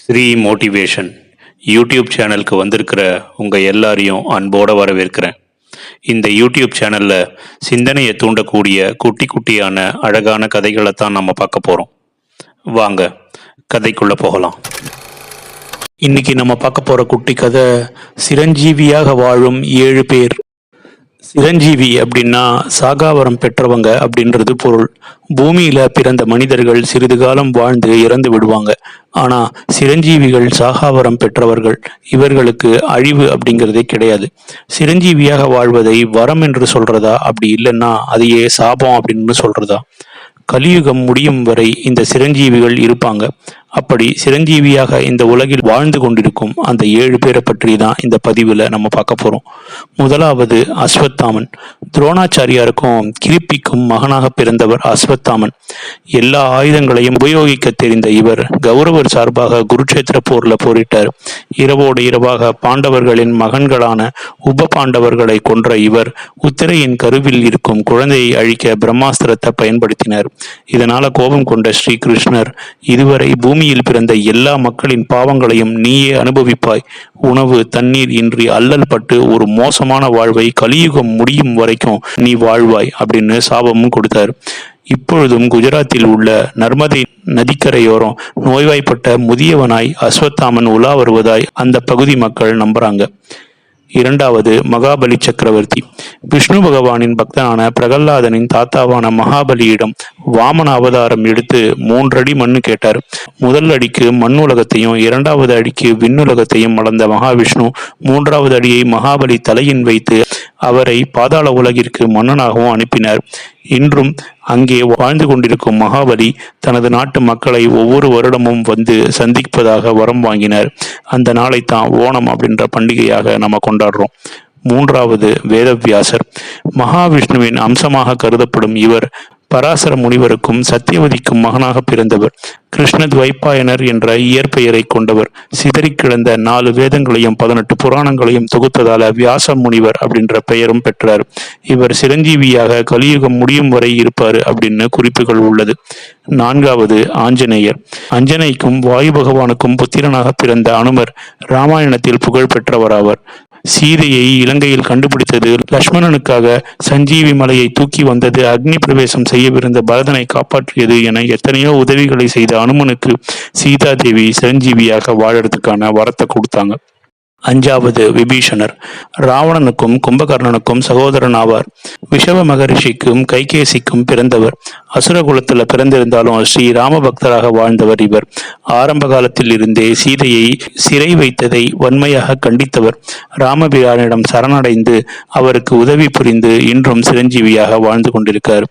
Sri motivation YouTube சேனலுக்கு வந்திருக்கிற உங்கள் எல்லாரையும் அன்போடு வரவேற்கிறேன். இந்த யூடியூப் சேனலில் சிந்தனையை தூண்டக்கூடிய குட்டி குட்டியான அழகான கதைகளை தான் நம்ம பார்க்க போகிறோம் வாங்க கதைக்குள்ளே போகலாம். இன்னைக்கு நம்ம பார்க்க போகிற குட்டி கதை சிரஞ்சீவியாக வாழும் ஏழு பேர் சிரஞ்சீவி அப்படின்னா சாகாவரம் பெற்றவங்க அப்படின்றது பொருள். பூமியில பிறந்த மனிதர்கள் சிறிது காலம் வாழ்ந்து இறந்து விடுவாங்க. ஆனா சிரஞ்சீவிகள் சாகாவரம் பெற்றவர்கள் இவர்களுக்கு அழிவு அப்படிங்கிறதே கிடையாது. சிரஞ்சீவியாக வாழ்வதை வரம் என்று சொல்றதா? அப்படி இல்லைன்னா அதையே சாபம் அப்படின்னு சொல்றதா? கலியுகம் முடியும் வரை இந்த சிரஞ்சீவிகள் இருப்பாங்க. அப்படி சிரஞ்சீவியாக இந்த உலகில் வாழ்ந்து கொண்டிருக்கும் அந்த ஏழு பேரை பற்றி தான் இந்த பதிவில் நம்ம பார்க்க போகிறோம் முதலாவது அஸ்வத்தாமன். துரோணாச்சாரியாருக்கும் கிருப்பிக்கும் மகனாக பிறந்தவர் அஸ்வத்தாமன். எல்லா ஆயுதங்களையும் உபயோகிக்க தெரிந்த இவர் கௌரவர் சார்பாக குருட்சேத்திர போர்ல போரிட்டார். இரவோடு இரவாக பாண்டவர்களின் மகன்களான உப பாண்டவர்களை கொன்ற இவர் உத்திரையின் கருவில் இருக்கும் குழந்தையை அழிக்க பிரம்மாஸ்திரத்தை பயன்படுத்தினார். இதனால கோபம் கொண்ட ஸ்ரீகிருஷ்ணர் இதுவரை பூமி பூமியில் பிறந்த எல்லா மக்களின் பாவங்களையும் நீயே அனுபவிப்பாய். உணவு தண்ணீர் இன்றி அல்லல் பட்டு ஒரு மோசமான வாழ்வை கலியுகம் முடியும் வரைக்கும் நீ வாழ்வாய் அப்படின்னு சாபமும் கொடுத்தார். இப்பொழுதும் குஜராத்தில் உள்ள நர்மதை நதிக்கரையோரம் நோய்வாய்ப்பட்ட முதியவனாய் அஸ்வத்தாமன் உலா வருவதாய் அந்த பகுதி மக்கள் நம்புறாங்க. இரண்டாவது மகாபலி சக்கரவர்த்தி. விஷ்ணு பகவானின் பக்தனான பிரகல்லாதனின் தாத்தாவான மகாபலியிடம் வாமன அவதாரம் எடுத்து மூன்றடி மண்ணு கேட்டார். முதல் அடிக்கு மண்ணுலகத்தையும் இரண்டாவது அடிக்கு விண்ணுலகத்தையும் அளந்த மகாவிஷ்ணு மூன்றாவது அடியை மகாபலி தலையின் வைத்து அவரை பாதாள உலகிற்கு மன்னனாகவும் அனுப்பினார். இன்றும் அங்கே வாழ்ந்து கொண்டிருக்கும் மகாபலி தனது நாட்டு மக்களை ஒவ்வொரு வருடமும் வந்து சந்திப்பதாக வரம் வாங்கினார். அந்த நாளை தான் ஓணம் அப்படின்ற பண்டிகையாக நம்ம கொண்டாடுறோம். மூன்றாவது வேதவியாசர். மகாவிஷ்ணுவின் அம்சமாக கருதப்படும் இவர் பராசர முனிவருக்கும் சத்தியவதிக்கும் மகனாக பிறந்தவர். கிருஷ்ண துவைப்பாயனர் என்ற இயற்பெயரை கொண்டவர். சிதறி கிடந்த நாலு வேதங்களையும் பதினெட்டு புராணங்களையும் தொகுத்ததால வியாச முனிவர் அப்படின்ற பெயரும் பெற்றார். இவர் சிரஞ்சீவியாக கலியுகம் முடியும் வரை இருப்பார் அப்படின்னு குறிப்புகள் உள்ளது. நான்காவது ஆஞ்சநேயர். அஞ்சனைக்கும் வாயு பகவானுக்கும் புத்திரனாக பிறந்த அனுமர் ராமாயணத்தில் புகழ் பெற்றவராவர். சீதையை இலங்கையில் கண்டுபிடித்தது லக்ஷ்மணனுக்காக சஞ்சீவி மலையை தூக்கி வந்தது அக்னி பிரவேசம் செய்யவிருந்த பரதனை காப்பாற்றியது என எத்தனையோ உதவிகளை செய்த அனுமனுக்கு சீதாதேவி சிரஞ்சீவியாக வாழறதுக்கான வரத்தை கொடுத்தாங்க. அஞ்சாவது விபீஷணர். ராவணனுக்கும் கும்பகர்ணனுக்கும் சகோதரன் ஆவார் விஷவ மகரிஷிக்கும் கைகேசிக்கும் பிறந்தவர். அசுர குலத்துல பிறந்திருந்தாலும் ஸ்ரீ ராம பக்தராக வாழ்ந்தவர் இவர். ஆரம்ப காலத்தில் இருந்தே சீதையை சிறை வைத்ததை வன்மையாக கண்டித்தவர். ராமபிரானிடம் சரணடைந்து அவருக்கு உதவி புரிந்து இன்றும் சிரஞ்சீவியாக வாழ்ந்து கொண்டிருக்கார்.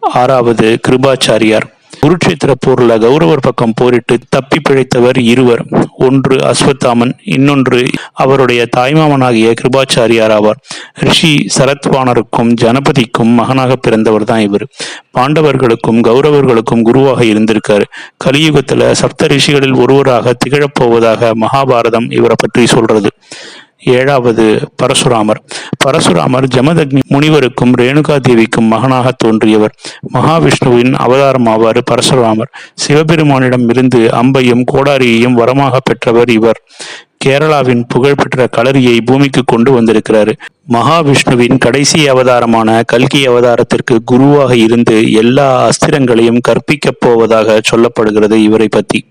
ஆறாவது கிருபாச்சாரியார். குருட்சேத்திர போர்ல கௌரவர் பக்கம் போரிட்டு தப்பி பிழைத்தவர் இருவர் ஒன்று அஸ்வத்தாமன் இன்னொன்று அவருடைய தாய்மாமனாகிய கிருபாச்சாரியார் ஆவார். ரிஷி சரத்வானருக்கும் ஜனபதிக்கும் மகனாக பிறந்தவர் தான் இவர். பாண்டவர்களுக்கும் கௌரவர்களுக்கும் குருவாக இருந்திருக்காரு. கலியுகத்துல சப்த ரிஷிகளில் ஒருவராக திகழப்போவதாக மகாபாரதம் இவரை பற்றி சொல்றது. ஏழாவது பரசுராமர். பரசுராமர் ஜமதக்னி முனிவருக்கும் ரேணுகா தேவிக்கும் மகனாக தோன்றியவர். மகாவிஷ்ணுவின் அவதாரம் பரசுராமர். சிவபெருமானிடம் இருந்து அம்பையும் கோடாரியையும் வரமாக பெற்றவர் இவர். கேரளாவின் புகழ்பெற்ற களரியை பூமிக்கு கொண்டு வந்திருக்கிறாரு. மகாவிஷ்ணுவின் கடைசி அவதாரமான கல்கி அவதாரத்திற்கு குருவாக இருந்து எல்லா அஸ்திரங்களையும் கற்பிக்கப் போவதாக சொல்லப்படுகிறது இவரை பற்றி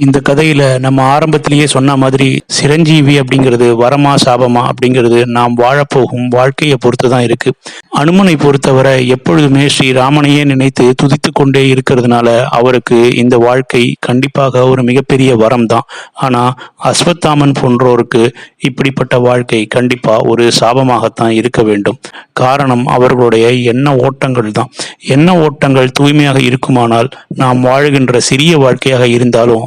இந்த கதையில நம்ம ஆரம்பத்திலேயே சொன்ன மாதிரி சிரஞ்சீவி அப்படிங்கிறது வரமா சாபமா அப்படிங்கிறது நாம் வாழப்போகும் வாழ்க்கையை பொறுத்து தான் இருக்கு. அனுமனை பொறுத்தவரை எப்பொழுதுமே ஸ்ரீ ராமனையே நினைத்து துதித்து கொண்டே இருக்கிறதுனால அவருக்கு இந்த வாழ்க்கை கண்டிப்பாக ஒரு மிகப்பெரிய வரம் தான் ஆனா அஸ்வத்தாமன் போன்றோருக்கு இப்படிப்பட்ட வாழ்க்கை கண்டிப்பா ஒரு சாபமாகத்தான் இருக்க வேண்டும். காரணம் அவர்களுடைய எண்ண ஓட்டங்கள் தான் எண்ண ஓட்டங்கள் தூய்மையாக இருக்குமானால் நாம் வாழ்கின்ற சிறிய வாழ்க்கையாக இருந்தாலும்